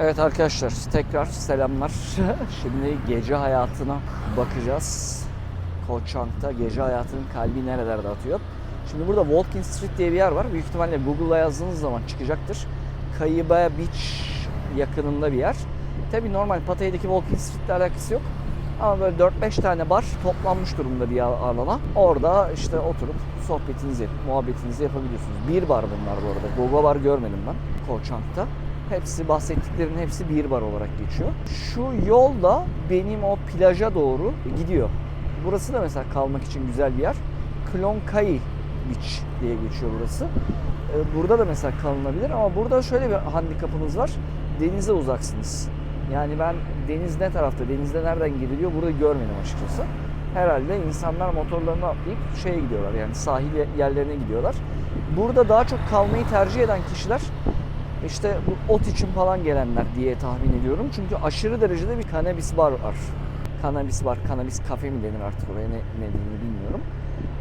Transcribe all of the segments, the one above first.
Evet arkadaşlar tekrar selamlar. Şimdi gece hayatına bakacağız. Koçank'ta gece hayatının kalbi nerelerde atıyor. Şimdi burada Walking Street diye bir yer var. Büyük ihtimalle Google'a yazdığınız zaman çıkacaktır. Kayıbaya Beach yakınında bir yer. Tabi normal Pataya'daki Walking Street'le alakası yok. Ama böyle 4-5 tane bar toplanmış durumda bir alana. Orada işte oturup sohbetinizi muhabbetinizi yapabiliyorsunuz. Bir bar bunlar bu arada. Gogo bar görmedim ben Koçank'ta. Hepsi bahsettiklerin hepsi bir bar olarak geçiyor. Şu yol da benim o plaja doğru gidiyor. Burası da mesela kalmak için güzel bir yer. Klonkai Beach diye geçiyor burası. Ee, Burada da mesela kalınabilir ama burada şöyle bir handikapınız var. Denize uzaksınız. Yani ben deniz ne tarafta, denizde nereden giriliyor burada görmedim açıkçası. Herhalde insanlar motorlarını atlayıp şeye gidiyorlar yani sahil yerlerine gidiyorlar. Burada daha çok kalmayı tercih eden kişiler işte bu ot için falan gelenler diye tahmin ediyorum. Çünkü aşırı derecede bir kanabis bar var. Kanabis bar, kanabis kafe mi denir artık oraya ne, ne denir bilmiyorum.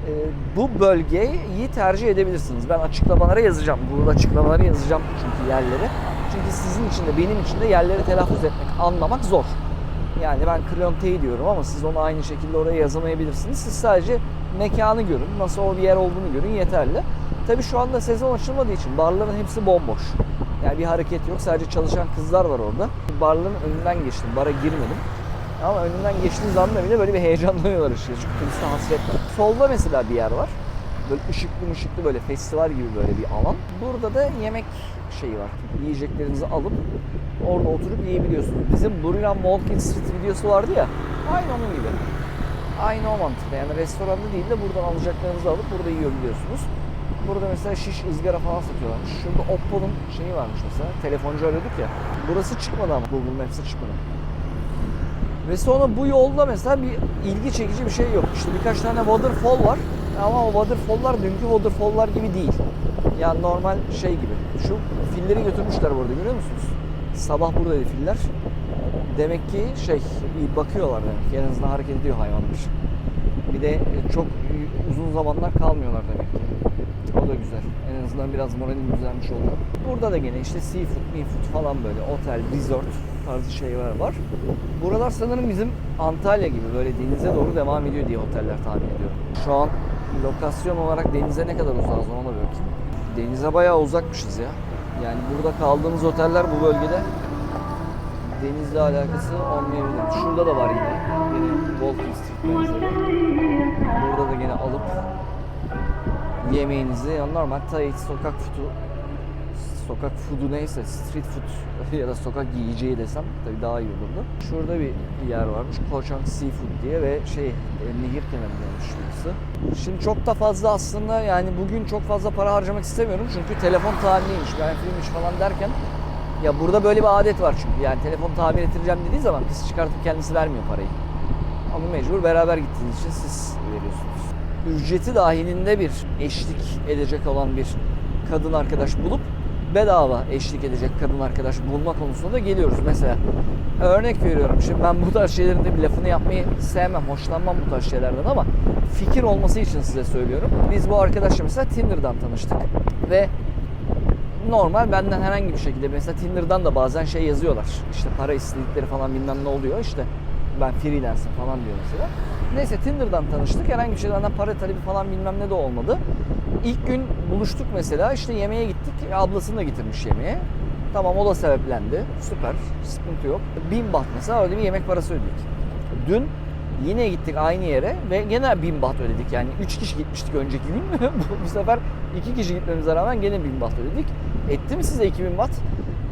Ee, bu bölgeyi tercih edebilirsiniz. Ben açıklamalara yazacağım. Burada açıklamalara yazacağım çünkü yerleri. Çünkü sizin için de benim için de yerleri telaffuz etmek, anlamak zor. Yani ben Klonte'yi diyorum ama siz onu aynı şekilde oraya yazamayabilirsiniz. Siz sadece mekanı görün, nasıl o bir yer olduğunu görün yeterli. Tabii şu anda sezon açılmadığı için barların hepsi bomboş. Yani bir hareket yok. Sadece çalışan kızlar var orada. Barların önünden geçtim. Bara girmedim. Ama önünden geçtiğiniz anda bile böyle bir heyecanlanıyorlar işte. Çünkü turiste hasret var. Solda mesela bir yer var. Böyle ışıklı mışıklı böyle festival gibi böyle bir alan. Burada da yemek şeyi var. Yiyeceklerinizi alıp orada oturup yiyebiliyorsunuz. Bizim Buriram Walking Street videosu vardı ya. Aynı onun gibi. Aynı o mantıkta. Yani restoranda değil de buradan alacaklarınızı alıp burada yiyebiliyorsunuz. Burada mesela şiş ızgara falan satıyorlarmış. Şurada Oppo'nun şeyi varmış mesela. Telefoncu arıyorduk ya. Burası çıkmadı ama Google Maps'e çıkmadı. Ve sonra bu yolda mesela bir ilgi çekici bir şey yok. İşte birkaç tane waterfall var. Ama o waterfall'lar dünkü waterfall'lar gibi değil. Yani normal şey gibi. Şu filleri götürmüşler burada görüyor musunuz? Sabah buradaydı filler. Demek ki şey bakıyorlar demek ki. En azından hareket ediyor hayvanlar. Bir de çok uzun zamanlar kalmıyorlar demek ki. O da güzel. En azından biraz moralim düzelmiş oluyor. Burada da gene işte seafood, seafood falan böyle otel, resort tarzı şeyler var. Buralar sanırım bizim Antalya gibi böyle denize doğru devam ediyor diye oteller tahmin ediyorum. Şu an lokasyon olarak denize ne kadar uzağız ona da bakayım. Denize bayağı uzakmışız ya. Yani burada kaldığımız oteller bu bölgede denizle alakası olmayabilir. Şurada da var yine. Yine Walking Street benzeri. Burada da yine alıp yemeğinizi yani normal Tahiti sokak foodu sokak foodu neyse street food ya da sokak yiyeceği desem tabii daha iyi olurdu. Şurada bir yer varmış. Koçang Seafood diye ve şey e, nehir kenarındaymış burası. Şimdi çok da fazla aslında yani bugün çok fazla para harcamak istemiyorum çünkü telefon tamiriymiş, benfiliymiş falan derken ya burada böyle bir adet var çünkü yani telefon tamir ettireceğim dediği zaman kız çıkartıp kendisi vermiyor parayı. Ama mecbur beraber gittiğiniz için siz veriyorsunuz. Ücreti dahilinde bir eşlik edecek olan bir kadın arkadaş bulup bedava eşlik edecek kadın arkadaş bulma konusunda da geliyoruz. Mesela örnek veriyorum şimdi ben bu tarz şeylerin de bir lafını yapmayı sevmem, hoşlanmam bu tarz şeylerden ama fikir olması için size söylüyorum. Biz bu arkadaşla mesela Tinder'dan tanıştık ve normal benden herhangi bir şekilde mesela Tinder'dan da bazen şey yazıyorlar. İşte para istedikleri falan bilmem ne oluyor işte ben freelancer falan diyor mesela. Neyse Tinder'dan tanıştık. Herhangi bir şeyden para talebi falan bilmem ne de olmadı. İlk gün buluştuk mesela işte yemeğe gittik. Ablasını da getirmiş yemeğe. Tamam o da sebeplendi. Süper. Sıkıntı yok. Bin baht mesela öyle bir yemek parası ödedik. Dün yine gittik aynı yere ve gene bin baht ödedik. Yani 3 kişi gitmiştik önceki gün. Bu sefer 2 kişi gitmemize rağmen gene bin baht ödedik. Etti mi size 2000 baht?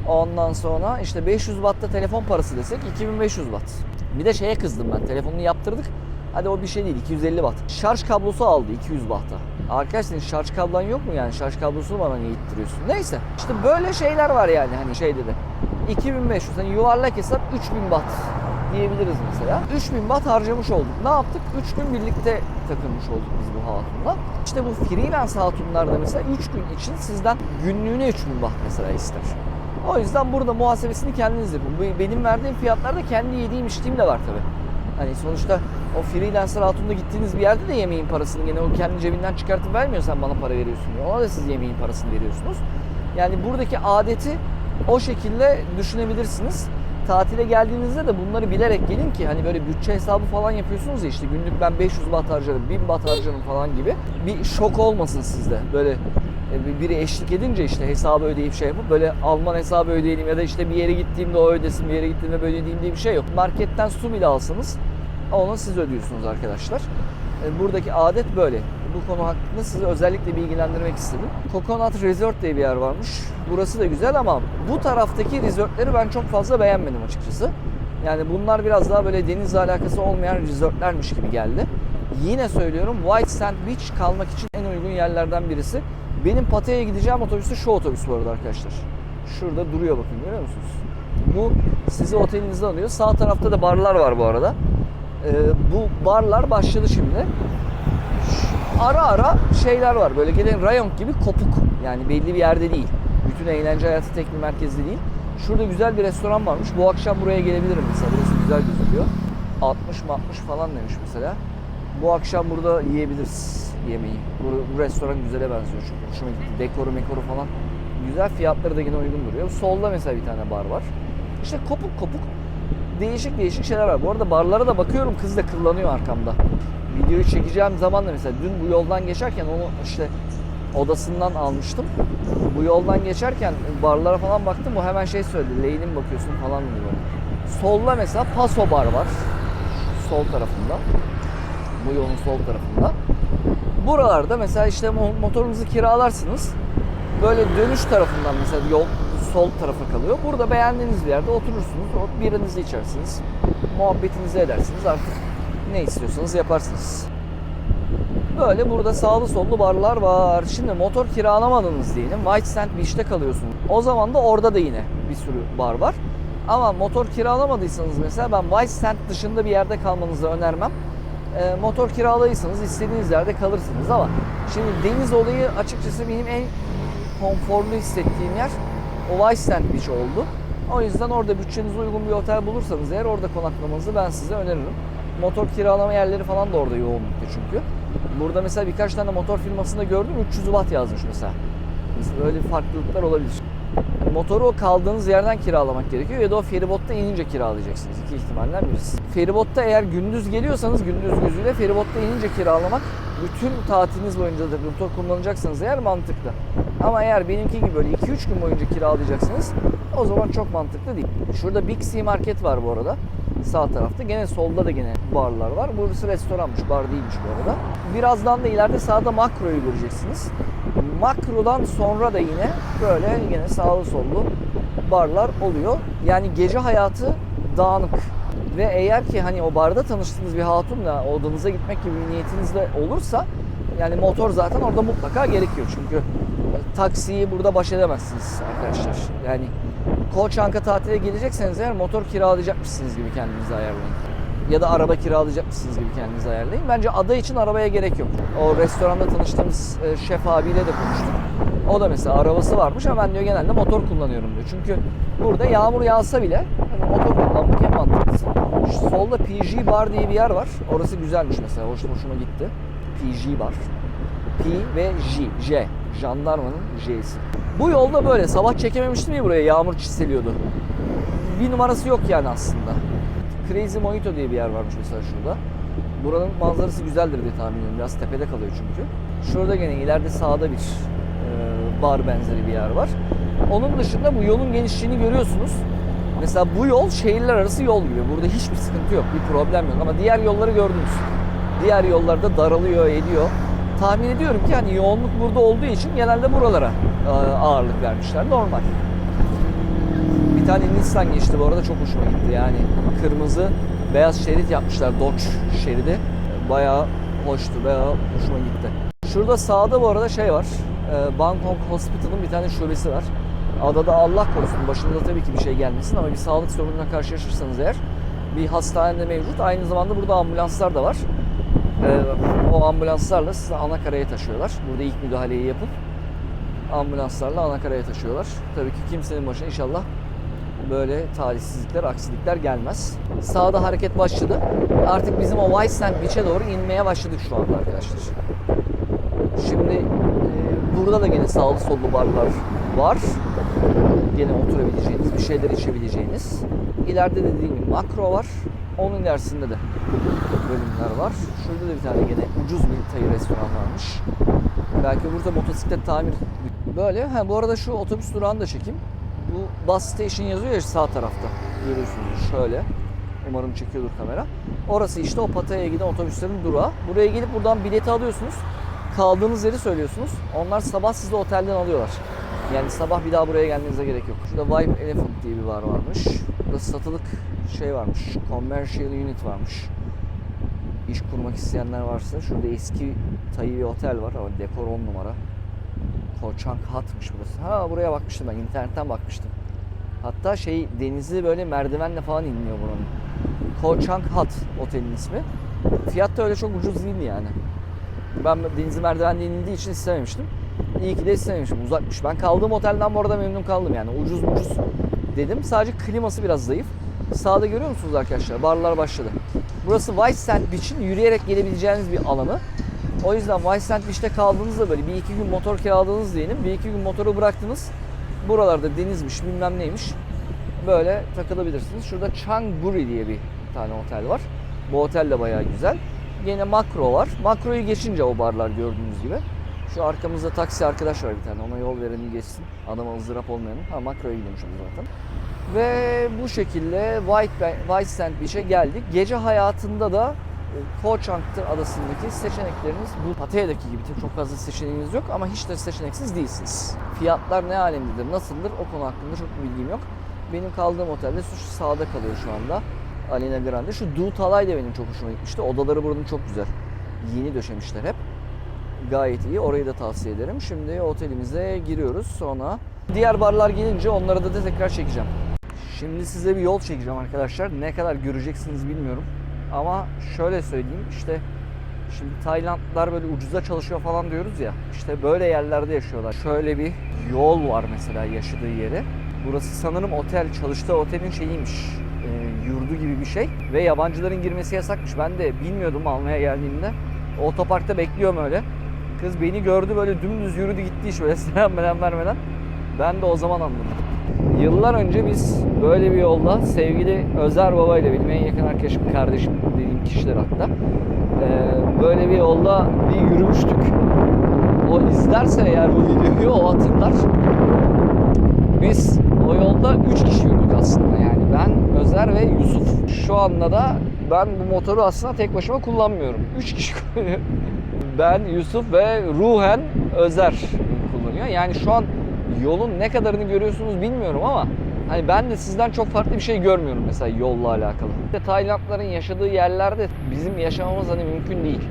Ondan sonra işte 500 bahtta telefon parası desek 2500 baht. Bir de şeye kızdım ben. Telefonunu yaptırdık. Hadi o bir şey değil 250 watt. Şarj kablosu aldı 200 bahta. Arkadaş senin şarj kablon yok mu yani? Şarj kablosunu bana niye ittiriyorsun? Neyse. İşte böyle şeyler var yani hani şey dedi. 2500 hani yuvarlak hesap 3000 baht diyebiliriz mesela. 3000 baht harcamış olduk. Ne yaptık? 3 gün birlikte takılmış olduk biz bu hatunla. İşte bu freelance hatunlarda mesela 3 gün için sizden günlüğüne 3000 baht mesela ister. O yüzden burada muhasebesini kendiniz yapın. Benim verdiğim fiyatlarda kendi yediğim içtiğim de var tabii. Hani sonuçta o freelancer hatunla gittiğiniz bir yerde de yemeğin parasını gene o kendi cebinden çıkartıp vermiyor sen bana para veriyorsun diyor. Ona da siz yemeğin parasını veriyorsunuz. Yani buradaki adeti O şekilde düşünebilirsiniz. Tatile geldiğinizde de bunları bilerek gelin ki hani böyle bütçe hesabı falan yapıyorsunuz ya işte günlük ben 500 baht harcarım, 1000 baht harcarım falan gibi bir şok olmasın sizde. Böyle e, biri eşlik edince işte hesabı ödeyip şey yapıp böyle Alman hesabı ödeyelim ya da işte bir yere gittiğimde o ödesin bir yere gittiğimde böyle ödeyeyim diye bir şey yok. Marketten su bile alsanız onu siz ödüyorsunuz arkadaşlar. E, Buradaki adet böyle. Bu konu hakkında sizi özellikle bilgilendirmek istedim. Coconut Resort diye bir yer varmış. Burası da güzel ama bu taraftaki resortları ben çok fazla beğenmedim açıkçası. Yani bunlar biraz daha böyle denizle alakası olmayan resortlermiş gibi geldi. Yine söylüyorum White Sand Beach kalmak için en uygun yerlerden birisi. Benim Pattaya'ya gideceğim otobüs de şu otobüs bu arada arkadaşlar. Şurada duruyor bakın görüyor musunuz? Bu sizi otelinizde alıyor. Sağ tarafta da barlar var bu arada. Ee, bu barlar başladı şimdi. Ara ara şeyler var böyle gene rayon gibi kopuk. Yani belli bir yerde değil. Bütün eğlence hayatı tek bir merkezde değil. Şurada güzel bir restoran varmış. Bu akşam buraya gelebilirim mesela. Burası güzel gözüküyor. 60 60 falan demiş mesela. Bu akşam burada yiyebiliriz yemeği. Bu, bu restoran güzele benziyor çünkü. Hoşuma gitti. Dekoru mekoru falan. Güzel fiyatları da yine uygun duruyor. Solda mesela bir tane bar var. İşte kopuk kopuk değişik değişik şeyler var. Bu arada barlara da bakıyorum kız da kıllanıyor arkamda. Videoyu çekeceğim zaman da mesela dün bu yoldan geçerken onu işte odasından almıştım. Bu yoldan geçerken barlara falan baktım. O hemen şey söyledi. Mi bakıyorsun falan böyle. Solda mesela Paso Bar var. Sol tarafında. Bu yolun sol tarafında. Buralarda mesela işte mo- motorunuzu kiralarsınız. Böyle dönüş tarafından mesela yol sol tarafa kalıyor. Burada beğendiğiniz bir yerde oturursunuz. Birinizi içersiniz. Muhabbetinizi edersiniz. Artık ne istiyorsanız yaparsınız. Böyle burada sağlı sollu barlar var. Şimdi motor kiralamadınız diyelim. White Sand Beach'te kalıyorsunuz. O zaman da orada da yine bir sürü bar var. Ama motor kiralamadıysanız mesela ben White Sand dışında bir yerde kalmanızı önermem. E, motor kiralayırsanız istediğiniz yerde kalırsınız ama şimdi deniz olayı açıkçası benim en konforlu hissettiğim yer o White Sand Beach oldu. O yüzden orada bütçenize uygun bir otel bulursanız eğer orada konaklamanızı ben size öneririm. Motor kiralama yerleri falan da orada yoğunlukta çünkü. Burada mesela birkaç tane motor firmasında gördüm 300 watt yazmış mesela. Böyle farklılıklar olabilir. Motoru o kaldığınız yerden kiralamak gerekiyor ya da o feribotta inince kiralayacaksınız. İki ihtimalden birisi. Feribotta eğer gündüz geliyorsanız gündüz gözüyle feribotta inince kiralamak bütün tatiliniz boyunca da motor kullanacaksanız eğer mantıklı. Ama eğer benimki gibi böyle 2-3 gün boyunca kiralayacaksınız o zaman çok mantıklı değil. Şurada Big C Market var bu arada. Sağ tarafta. Gene solda da gene barlar var. Burası restoranmış, bar değilmiş bu arada. Birazdan da ileride sağda makroyu göreceksiniz. Makrodan sonra da yine böyle yine sağlı sollu barlar oluyor. Yani gece hayatı dağınık. Ve eğer ki hani o barda tanıştığınız bir hatunla odanıza gitmek gibi bir niyetiniz olursa yani motor zaten orada mutlaka gerekiyor. Çünkü taksiyi burada baş edemezsiniz arkadaşlar. Yani Koçanka tatile gelecekseniz eğer motor kiralayacakmışsınız gibi kendinizi ayarlayın. Ya da araba kiralayacakmışsınız gibi kendinizi ayarlayın. Bence ada için arabaya gerek yok. O restoranda tanıştığımız e, şef abiyle de konuştuk. O da mesela arabası varmış ama ben diyor genelde motor kullanıyorum diyor. Çünkü burada yağmur yağsa bile hani motor. Solda PG Bar diye bir yer var. Orası güzelmiş mesela. Hoş, hoşuma gitti. PG Bar. P ve J. J. Jandarmanın J'si. Bu yolda böyle. Sabah çekememiştim ya buraya. Yağmur çiseliyordu. Bir numarası yok yani aslında. Crazy Mojito diye bir yer varmış mesela şurada. Buranın manzarası güzeldir diye tahmin ediyorum. Biraz tepede kalıyor çünkü. Şurada gene ileride sağda bir e, bar benzeri bir yer var. Onun dışında bu yolun genişliğini görüyorsunuz. Mesela bu yol şehirler arası yol gibi. Burada hiçbir sıkıntı yok, bir problem yok. Ama diğer yolları gördünüz. Diğer yollarda daralıyor, ediyor. Tahmin ediyorum ki hani yoğunluk burada olduğu için genelde buralara e, ağırlık vermişler. Normal. Bir tane Nissan geçti bu arada çok hoşuma gitti. Yani kırmızı beyaz şerit yapmışlar Dodge şeridi. Bayağı hoştu, bayağı hoşuma gitti. Şurada sağda bu arada şey var. e, Bangkok Hospital'ın bir tane şubesi var. Adada Allah korusun başınıza tabii ki bir şey gelmesin ama bir sağlık sorununa karşılaşırsanız eğer bir hastane mevcut. Aynı zamanda burada ambulanslar da var. E, o ambulanslarla sizi Anakara'ya taşıyorlar. Burada ilk müdahaleyi yapıp ambulanslarla Anakara'ya taşıyorlar. Tabii ki kimsenin başına inşallah böyle talihsizlikler, aksilikler gelmez. Sağda hareket başladı. Artık bizim o White Sand Beach'e doğru inmeye başladık şu anda arkadaşlar. Şimdi e, burada da gene sağlı sollu barlar var. Gene oturabileceğiniz, bir şeyler içebileceğiniz. İleride de dediğim gibi makro var. Onun ilerisinde de bölümler var. Şurada da bir tane gene ucuz bir Thai restoran varmış. Belki burada motosiklet tamir böyle. Ha bu arada şu otobüs durağını da çekeyim. Bu bus station yazıyor ya sağ tarafta. Görüyorsunuz şöyle. Umarım çekiyordur kamera. Orası işte o Pattaya'ya giden otobüslerin durağı. Buraya gelip buradan bileti alıyorsunuz. Kaldığınız yeri söylüyorsunuz. Onlar sabah sizi otelden alıyorlar. Yani sabah bir daha buraya gelmenize gerek yok. Şurada Vibe Elephant diye bir bar varmış. Burada satılık şey varmış. Commercial unit varmış. İş kurmak isteyenler varsa şurada eski bir otel var ama dekor 10 numara. Koçang Hat'mış burası. Ha buraya bakmıştım ben internetten bakmıştım. Hatta şey denizi böyle merdivenle falan iniliyor buranın. Koçang Hat otelin ismi. Fiyat da öyle çok ucuz değildi yani. Ben denizi merdivenle inildiği için istememiştim. İyi ki de istememişim. Uzakmış. Ben kaldığım otelden bu arada memnun kaldım yani. Ucuz ucuz dedim. Sadece kliması biraz zayıf. Sağda görüyor musunuz arkadaşlar? Barlar başladı. Burası White Sand Beach'in yürüyerek gelebileceğiniz bir alanı. O yüzden White Sand Beach'te kaldığınızda böyle bir iki gün motor kiraladınız diyelim. Bir iki gün motoru bıraktınız. Buralarda denizmiş bilmem neymiş. Böyle takılabilirsiniz. Şurada Changburi diye bir tane otel var. Bu otel de bayağı güzel. Yine makro var. Makroyu geçince o barlar gördüğünüz gibi. Şu arkamızda taksi arkadaş var bir tane. Ona yol vereni geçsin. Adama ızdırap olmayalım. Ha makroya gidiyormuş o zaten. Ve bu şekilde White, White Sand Beach'e geldik. Gece hayatında da e, Koh Chang'tır adasındaki seçenekleriniz bu Pattaya'daki gibi çok fazla seçeneğiniz yok ama hiç de seçeneksiz değilsiniz. Fiyatlar ne alemdedir, nasıldır o konu hakkında çok bilgim yok. Benim kaldığım otelde şu sağda kalıyor şu anda. Alina Grande. Şu Du Talay da benim çok hoşuma gitmişti. Odaları buranın çok güzel. Yeni döşemişler hep. Gayet iyi. Orayı da tavsiye ederim. Şimdi otelimize giriyoruz. Sonra diğer barlar gelince onları da, da tekrar çekeceğim. Şimdi size bir yol çekeceğim arkadaşlar. Ne kadar göreceksiniz bilmiyorum. Ama şöyle söyleyeyim işte şimdi Taylandlılar böyle ucuza çalışıyor falan diyoruz ya. İşte böyle yerlerde yaşıyorlar. Şöyle bir yol var mesela yaşadığı yeri. Burası sanırım otel, çalıştığı otelin şeyiymiş. e, yurdu gibi bir şey. Ve yabancıların girmesi yasakmış. Ben de bilmiyordum almaya geldiğimde. Otoparkta bekliyorum öyle. Kız beni gördü böyle dümdüz yürüdü gitti iş böyle selam selam vermeden. Ben de o zaman anladım. Yıllar önce biz böyle bir yolda sevgili Özer Baba ile benim en yakın arkadaşım, kardeşim dediğim kişiler hatta. eee, böyle bir yolda bir yürümüştük. O izlerse eğer bu videoyu o hatırlar. Biz o yolda 3 kişi yürüdük aslında yani ben, Özer ve Yusuf. Şu anda da ben bu motoru aslında tek başıma kullanmıyorum. 3 kişi kullanıyor. Ben, Yusuf ve ruhen Özer kullanıyor. Yani şu an yolun ne kadarını görüyorsunuz bilmiyorum ama hani ben de sizden çok farklı bir şey görmüyorum mesela yolla alakalı. İşte Taylandların yaşadığı yerlerde bizim yaşamamız hani mümkün değil.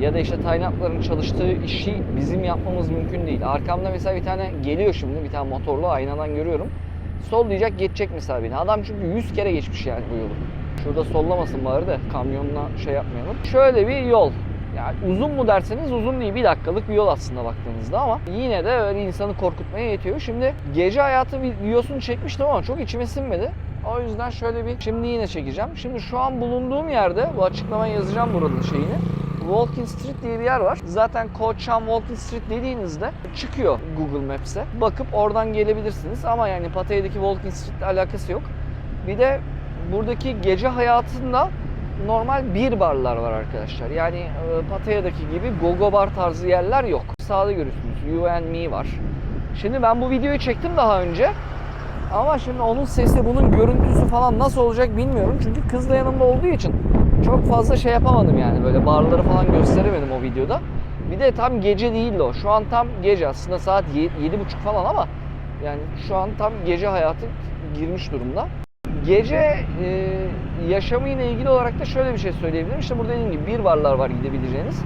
Ya da işte Taylandların çalıştığı işi bizim yapmamız mümkün değil. Arkamda mesela bir tane geliyor şimdi bir tane motorlu aynadan görüyorum. Sollayacak geçecek mesela beni. Adam çünkü 100 kere geçmiş yani bu yolu. Şurada sollamasın bari de kamyonla şey yapmayalım. Şöyle bir yol. Yani uzun mu derseniz uzun değil. Bir dakikalık bir yol aslında baktığınızda ama yine de öyle insanı korkutmaya yetiyor. Şimdi gece hayatı videosunu çekmiştim ama çok içime sinmedi. O yüzden şöyle bir şimdi yine çekeceğim. Şimdi şu an bulunduğum yerde bu açıklamayı yazacağım buranın şeyini. Walking Street diye bir yer var. Zaten Chang Walking Street dediğinizde çıkıyor Google Maps'e. Bakıp oradan gelebilirsiniz ama yani Pattaya'daki Walking Street ile alakası yok. Bir de buradaki gece hayatında normal bir barlar var arkadaşlar. Yani e, Pattaya'daki gibi gogo bar tarzı yerler yok. Sağda görüyorsunuz You and Me var. Şimdi ben bu videoyu çektim daha önce. Ama şimdi onun sesi, bunun görüntüsü falan nasıl olacak bilmiyorum. Çünkü kız da yanımda olduğu için çok fazla şey yapamadım yani. Böyle barları falan gösteremedim o videoda. Bir de tam gece değildi o. Şu an tam gece aslında saat ye- yedi buçuk falan ama yani şu an tam gece hayatı girmiş durumda. Gece e, yaşamıyla ilgili olarak da şöyle bir şey söyleyebilirim. İşte burada dediğim gibi bir barlar var gidebileceğiniz.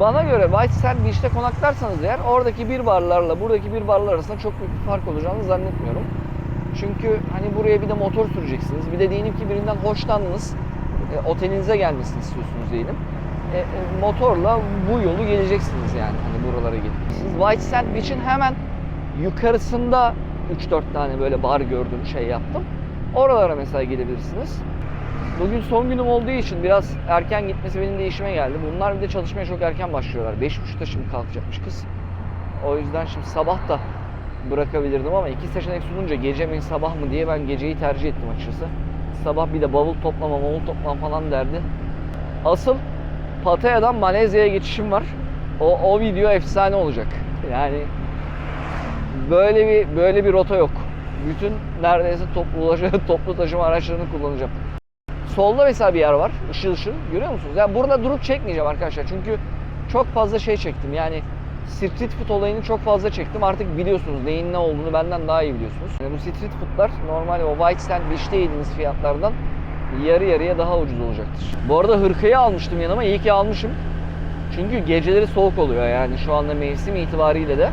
Bana göre White Sand Beach'te konaklarsanız eğer oradaki bir barlarla buradaki bir barlar arasında çok büyük bir fark olacağını zannetmiyorum. Çünkü hani buraya bir de motor süreceksiniz. Bir de diyelim ki birinden hoşlandınız. E, otelinize gelmesini istiyorsunuz diyelim. E, e, motorla bu yolu geleceksiniz yani hani buralara gelip. White Sand Beach'in hemen yukarısında 3-4 tane böyle bar gördüm şey yaptım. Oralara mesela gidebilirsiniz. Bugün son günüm olduğu için biraz erken gitmesi benim de işime geldi. Bunlar bir de çalışmaya çok erken başlıyorlar. 5.30'da şimdi kalkacakmış kız. O yüzden şimdi sabah da bırakabilirdim ama iki seçenek sununca gece mi sabah mı diye ben geceyi tercih ettim açıkçası. Sabah bir de bavul toplama, bavul toplama falan derdi. Asıl Pataya'dan Malezya'ya geçişim var. O, o video efsane olacak. Yani böyle bir böyle bir rota yok. Bütün neredeyse toplu toplu taşıma araçlarını kullanacağım. Solda mesela bir yer var. Işıl ışıl. Görüyor musunuz? Yani burada durup çekmeyeceğim arkadaşlar. Çünkü çok fazla şey çektim. Yani street food olayını çok fazla çektim. Artık biliyorsunuz neyin ne olduğunu benden daha iyi biliyorsunuz. Yani bu street foodlar normal o White Stand Beach'te yediğiniz fiyatlardan yarı yarıya daha ucuz olacaktır. Bu arada hırkayı almıştım yanıma. İyi ki almışım. Çünkü geceleri soğuk oluyor yani şu anda mevsim itibariyle de.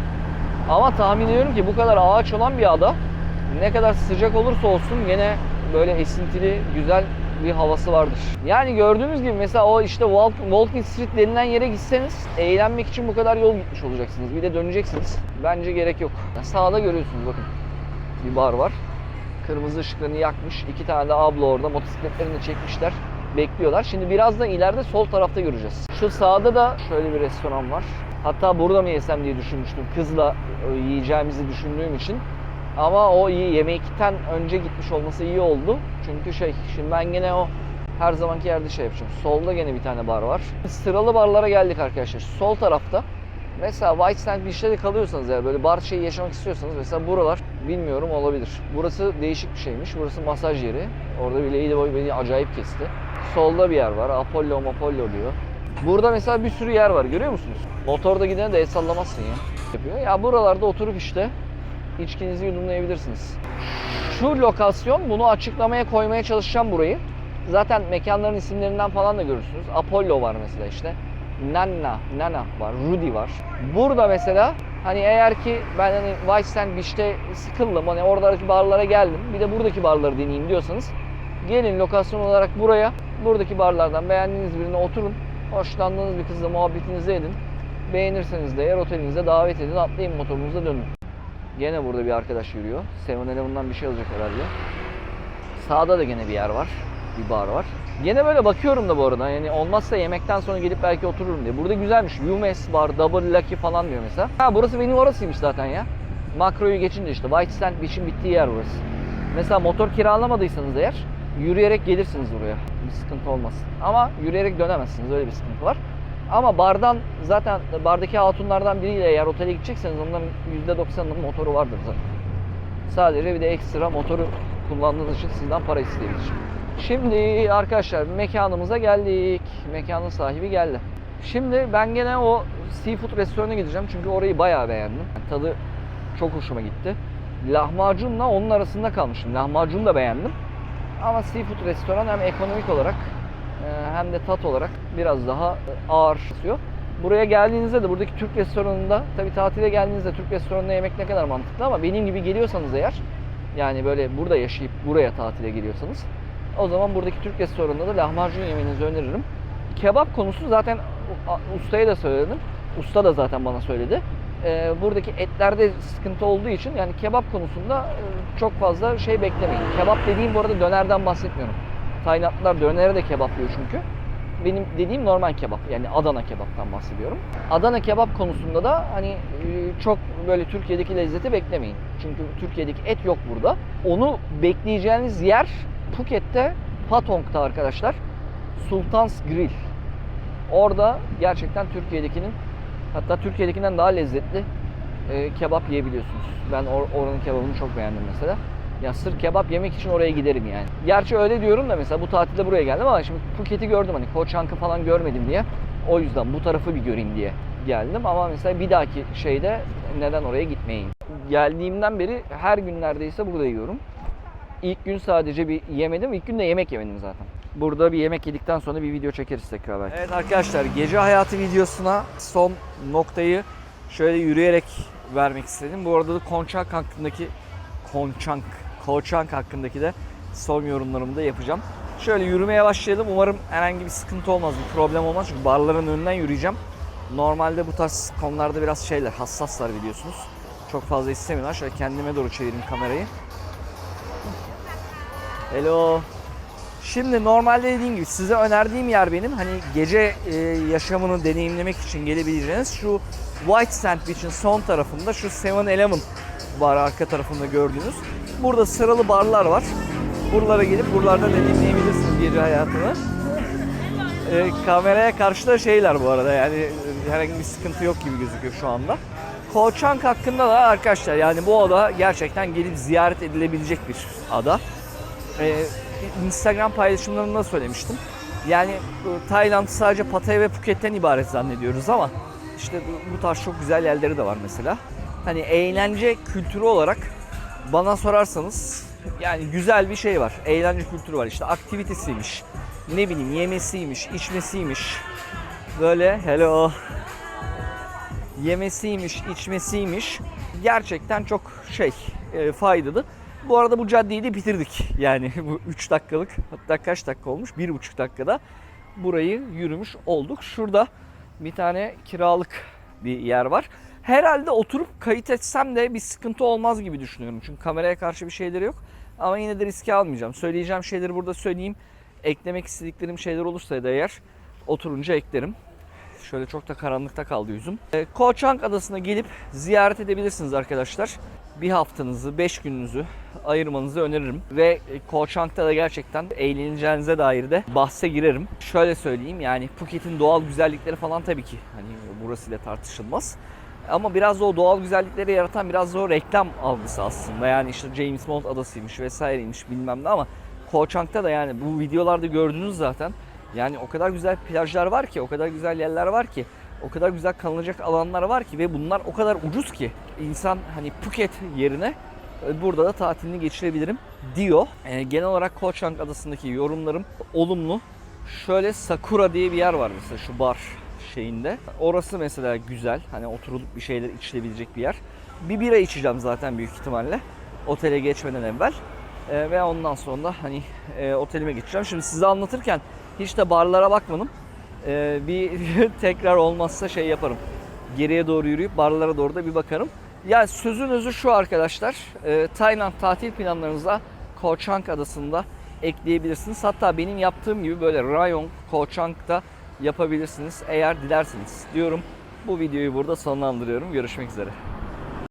Ama tahmin ediyorum ki bu kadar ağaç olan bir ada ne kadar sıcak olursa olsun gene böyle esintili güzel bir havası vardır. Yani gördüğünüz gibi mesela o işte Walk, Walking Street denilen yere gitseniz eğlenmek için bu kadar yol gitmiş olacaksınız. Bir de döneceksiniz. Bence gerek yok. Sağda görüyorsunuz bakın. Bir bar var. Kırmızı ışıklarını yakmış. İki tane de abla orada motosikletlerini çekmişler. Bekliyorlar. Şimdi biraz da ileride sol tarafta göreceğiz. Şu sağda da şöyle bir restoran var. Hatta burada mı yesem diye düşünmüştüm. Kızla e, yiyeceğimizi düşündüğüm için. Ama o iyi yemekten önce gitmiş olması iyi oldu. Çünkü şey şimdi ben gene o her zamanki yerde şey yapacağım. Solda gene bir tane bar var. Sıralı barlara geldik arkadaşlar. Sol tarafta mesela White Sand Beach'te de kalıyorsanız eğer böyle bar şeyi yaşamak istiyorsanız mesela buralar bilmiyorum olabilir. Burası değişik bir şeymiş. Burası masaj yeri. Orada bir Ladyboy beni acayip kesti. Solda bir yer var. Apollo Apollo diyor. Burada mesela bir sürü yer var görüyor musunuz? Motorda gidene de el sallamazsın ya. Yapıyor. Ya buralarda oturup işte içkinizi yudumlayabilirsiniz. Şu lokasyon bunu açıklamaya koymaya çalışacağım burayı. Zaten mekanların isimlerinden falan da görürsünüz. Apollo var mesela işte. Nana, Nana var, Rudy var. Burada mesela hani eğer ki ben hani Sand Beach'te sıkıldım hani oradaki barlara geldim bir de buradaki barları deneyeyim diyorsanız gelin lokasyon olarak buraya buradaki barlardan beğendiğiniz birine oturun hoşlandığınız bir kızla muhabbetinizi edin beğenirseniz de eğer otelinize davet edin atlayın motorunuza dönün Gene burada bir arkadaş yürüyor. 7-Eleven'dan bir şey alacak herhalde. Sağda da gene bir yer var. Bir bar var. Gene böyle bakıyorum da bu arada. Yani olmazsa yemekten sonra gelip belki otururum diye. Burada güzelmiş. Yumes var, Double Lucky falan diyor mesela. Ha burası benim orasıymış zaten ya. Makroyu geçince işte White Sand Beach'in bittiği yer burası. Mesela motor kiralamadıysanız eğer yürüyerek gelirsiniz buraya. Bir sıkıntı olmaz. Ama yürüyerek dönemezsiniz. Öyle bir sıkıntı var. Ama bardan zaten bardaki hatunlardan biriyle eğer otele gidecekseniz onların %90'ının motoru vardır zaten. Sadece bir de ekstra motoru kullandığınız için sizden para isteyebilir. Şimdi arkadaşlar mekanımıza geldik. Mekanın sahibi geldi. Şimdi ben gene o seafood restoranına gideceğim çünkü orayı bayağı beğendim. Tadı çok hoşuma gitti. Lahmacunla onun arasında kalmışım. Lahmacunu da beğendim. Ama seafood restoran hem ekonomik olarak hem de tat olarak biraz daha ağır tutuyor. Buraya geldiğinizde de buradaki Türk restoranında tabii tatile geldiğinizde Türk restoranında yemek ne kadar mantıklı ama benim gibi geliyorsanız eğer yani böyle burada yaşayıp buraya tatile geliyorsanız o zaman buradaki Türk restoranında da lahmacun yemenizi öneririm. Kebap konusu zaten ustaya da söyledim. Usta da zaten bana söyledi. Ee, buradaki etlerde sıkıntı olduğu için yani kebap konusunda e, çok fazla şey beklemeyin. Kebap dediğim bu arada dönerden bahsetmiyorum. Taylandlılar dönere de kebaplıyor çünkü. Benim dediğim normal kebap yani Adana kebaptan bahsediyorum. Adana kebap konusunda da hani e, çok böyle Türkiye'deki lezzeti beklemeyin. Çünkü Türkiye'deki et yok burada. Onu bekleyeceğiniz yer Phuket'te Patong'da arkadaşlar. Sultan's Grill. Orada gerçekten Türkiye'dekinin hatta Türkiye'dekinden daha lezzetli e, kebap yiyebiliyorsunuz. Ben or- oranın kebabını çok beğendim mesela. Ya sırf kebap yemek için oraya giderim yani. Gerçi öyle diyorum da mesela bu tatilde buraya geldim ama şimdi Phuket'i gördüm hani Koh Chang'ı falan görmedim diye. O yüzden bu tarafı bir göreyim diye geldim ama mesela bir dahaki şeyde neden oraya gitmeyeyim. Geldiğimden beri her gün neredeyse burada yiyorum. İlk gün sadece bir yemedim. İlk gün de yemek yemedim zaten. Burada bir yemek yedikten sonra bir video çekeriz tekrar belki. Evet arkadaşlar gece hayatı videosuna son noktayı şöyle yürüyerek vermek istedim. Bu arada da Konçak hakkındaki Konçank, Koçank hakkındaki de son yorumlarımı da yapacağım. Şöyle yürümeye başlayalım. Umarım herhangi bir sıkıntı olmaz, bir problem olmaz. Çünkü barların önünden yürüyeceğim. Normalde bu tarz konularda biraz şeyler, hassaslar biliyorsunuz. Çok fazla istemiyorlar. Şöyle kendime doğru çevireyim kamerayı. Hello. Şimdi normalde dediğim gibi size önerdiğim yer benim hani gece e, yaşamını deneyimlemek için gelebileceğiniz şu White Sand Beach'in son tarafında şu 7-Eleven var arka tarafında gördüğünüz. Burada sıralı barlar var. Buralara gelip buralarda da dinleyebilirsiniz gece hayatını. Ee, kameraya karşı da şeyler bu arada yani e, herhangi bir sıkıntı yok gibi gözüküyor şu anda. Koçank hakkında da arkadaşlar yani bu ada gerçekten gelip ziyaret edilebilecek bir ada. Ee, Instagram paylaşımlarında söylemiştim. Yani e, Tayland sadece Pattaya ve Phuket'ten ibaret zannediyoruz ama işte bu, bu tarz çok güzel yerleri de var mesela. Hani eğlence kültürü olarak bana sorarsanız yani güzel bir şey var. Eğlence kültürü var. İşte aktivitesiymiş. Ne bileyim yemesiymiş, içmesiymiş. Böyle hello yemesiymiş, içmesiymiş. Gerçekten çok şey e, faydalı. Bu arada bu caddeyi de bitirdik. Yani bu 3 dakikalık hatta kaç dakika olmuş? 1,5 dakikada burayı yürümüş olduk. Şurada bir tane kiralık bir yer var. Herhalde oturup kayıt etsem de bir sıkıntı olmaz gibi düşünüyorum. Çünkü kameraya karşı bir şeyleri yok. Ama yine de riske almayacağım. Söyleyeceğim şeyleri burada söyleyeyim. Eklemek istediklerim şeyler olursa da eğer oturunca eklerim. Şöyle çok da karanlıkta kaldı yüzüm. E, Koh Chang Adası'na gelip ziyaret edebilirsiniz arkadaşlar. Bir haftanızı, beş gününüzü ayırmanızı öneririm. Ve e, Koh Chang'da da gerçekten eğleneceğinize dair de bahse girerim. Şöyle söyleyeyim yani Phuket'in doğal güzellikleri falan tabii ki hani burasıyla tartışılmaz. Ama biraz da o doğal güzellikleri yaratan biraz da o reklam algısı aslında. Yani işte James Bond adasıymış vesaireymiş bilmem ne ama Koh Chang'da da yani bu videolarda gördünüz zaten. Yani o kadar güzel plajlar var ki, o kadar güzel yerler var ki, o kadar güzel kalınacak alanlar var ki ve bunlar o kadar ucuz ki insan hani Phuket yerine e, burada da tatilini geçirebilirim diyor. E, genel olarak Koh Chang adasındaki yorumlarım olumlu. Şöyle Sakura diye bir yer var mesela şu bar şeyinde. Orası mesela güzel. Hani oturulup bir şeyler içilebilecek bir yer. Bir bira içeceğim zaten büyük ihtimalle. Otele geçmeden evvel. E, ve ondan sonra da hani e, otelime geçeceğim. Şimdi size anlatırken hiç de barlara bakmadım. E, bir tekrar olmazsa şey yaparım. Geriye doğru yürüyüp barlara doğru da bir bakarım. Ya sözün özü şu arkadaşlar. E, Tayland tatil planlarınıza Koh Chang adasında ekleyebilirsiniz. Hatta benim yaptığım gibi böyle Rayong, Koh Chang'da yapabilirsiniz eğer dilerseniz diyorum. Bu videoyu burada sonlandırıyorum. Görüşmek üzere.